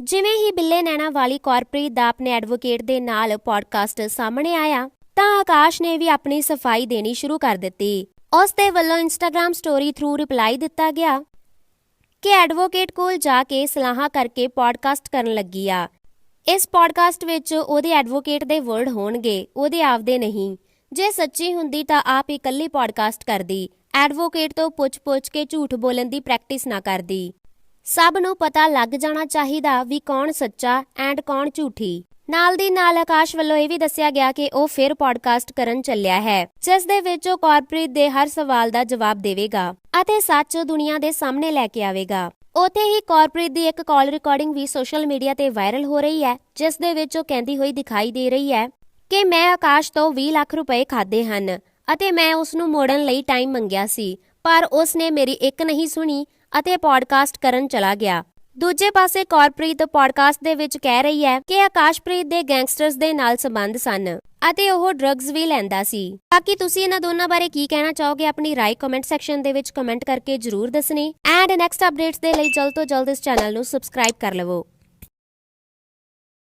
ਜਿਵੇਂ ਹੀ ਬਿੱਲੇ ਨੈਣਾ ਵਾਲੀ ਕਾਰਪੋਰੇਟ ਦਾ ਆਪਣੇ ਐਡਵੋਕੇਟ ਦੇ ਨਾਲ ਪੋਡਕਾਸਟ ਸਾਹਮਣੇ ਆਇਆ, ਤਾਂ ਆਕਾਸ਼ ਨੇ ਵੀ ਆਪਣੀ ਸਫ਼ਾਈ ਦੇਣੀ ਸ਼ੁਰੂ ਕਰ ਦਿੱਤੀ। ਉਸ ਦੇ ਵੱਲੋਂ ਇੰਸਟਾਗ੍ਰam ਸਟੋਰੀ ਥਰੂ ਰਿਪਲਾਈ ਦਿੱਤਾ ਗਿਆ ਕਿ ਐਡਵੋਕੇਟ ਕੋਲ ਜਾ ਕੇ ਸਲਾਹਾਂ ਕਰਕੇ ਪੋਡਕਾਸਟ ਕਰਨ ਲੱਗੀ ਆ। ਇਸ ਪੋਡਕਾਸਟ ਵਿੱਚ ਉਹਦੇ ਐਡਵੋਕੇਟ ਦੇ ਵਰਡ ਹੋਣਗੇ, ਉਹਦੇ ਆਪਦੇ ਨਹੀਂ। ਜੇ ਸੱਚੀ ਹੁੰਦੀ ਤਾਂ ਆਪ ਇਕੱਲੀ ਪੋਡਕਾਸਟ ਕਰਦੀ ਐਡਵੋਕੇਟ ਤੋਂ ਪੁੱਛ-ਪੁੱਛ ਕੇ ਝੂਠ ਬੋਲਣ ਦੀ ਪ੍ਰੈਕਟਿਸ ਨਾ ਕਰਦੀ। ਸਭ ਨੂੰ ਪਤਾ ਲੱਗ ਜਾਣਾ ਚਾਹੀਦਾ ਵੀ ਕੌਣ ਸੱਚਾ ਐਂਡ ਕੌਣ ਝੂਠੀ। ਨਾਲ ਦੀ ਨਾਲ ਆਕਾਸ਼ ਵੱਲੋਂ ਇਹ ਵੀ ਦੱਸਿਆ ਗਿਆ ਕਿ ਉਹ ਫਿਰ ਪੋਡਕਾਸਟ ਕਰਨ ਚੱਲਿਆ ਹੈ, ਜਿਸ ਦੇ ਵਿੱਚ ਉਹ ਕਾਰਪੋਰੇਟ ਦੇ ਹਰ ਸਵਾਲ ਦਾ ਜਵਾਬ ਦੇਵੇਗਾ ਅਤੇ ਸੱਚ ਦੁਨੀਆ ਦੇ ਸਾਹਮਣੇ ਲੈ ਕੇ ਆਵੇਗਾ। ਉਥੇ ਹੀ ਕਾਰਪੋਰੇਟ ਦੀ ਇੱਕ ਕਾਲ ਰਿਕਾਰਡਿੰਗ ਵੀ ਸੋਸ਼ਲ ਮੀਡੀਆ ਤੇ ਵਾਇਰਲ ਹੋ ਰਹੀ ਹੈ, ਜਿਸ ਦੇ ਵਿੱਚ ਉਹ ਕਹਿੰਦੀ ਹੋਈ ਦਿਖਾਈ ਦੇ ਰਹੀ ਹੈ ਕਿ ਮੈਂ ਆਕਾਸ਼ ਤੋਂ 20 ਲੱਖ ਰੁਪਏ ਖਾਦੇ ਹਨ ਅਤੇ ਮੈਂ ਉਸ ਨੂੰ ਮੋੜਨ ਲਈ ਟਾਈਮ ਮੰਗਿਆ ਸੀ, ਪਰ ਉਸ ਨੇ ਮੇਰੀ ਇੱਕ ਨਹੀਂ ਸੁਣੀ ਅਤੇ ਪੋਡਕਾਸਟ ਕਰਨ ਚਲਾ ਗਿਆ। ਦੂਜੇ ਪਾਸੇ ਕਾਰਪੋਰੇਟ ਪੋਡਕਾਸਟ ਦੇ ਵਿੱਚ ਕਹਿ ਰਹੀ ਹੈ ਕਿ ਆਕਾਸ਼ਪ੍ਰੀਤ ਦੇ ਗੈਂਗਸਟਰਸ ਦੇ ਨਾਲ ਸੰਬੰਧ ਸਨ ਅਤੇ ਉਹ ਡਰੱਗਸ ਵੀ ਲੈਂਦਾ ਸੀ। ਬਾਕੀ ਤੁਸੀਂ ਇਹਨਾਂ ਦੋਨਾਂ ਬਾਰੇ ਕੀ ਕਹਿਣਾ ਚਾਹੋਗੇ, ਆਪਣੀ ਰਾਏ ਕਮੈਂਟ ਸੈਕਸ਼ਨ ਦੇ ਵਿੱਚ ਕਮੈਂਟ ਕਰਕੇ ਜਰੂਰ ਦੱਸਣੀ। ਐਂਡ ਨੈਕਸਟ ਅਪਡੇਟਸ ਦੇ ਲਈ ਜਲਦ ਤੋਂ ਜਲਦ ਇਸ ਚੈਨਲ ਨੂੰ ਸਬਸਕ੍ਰਾਈਬ ਕਰ ਲਵੋ।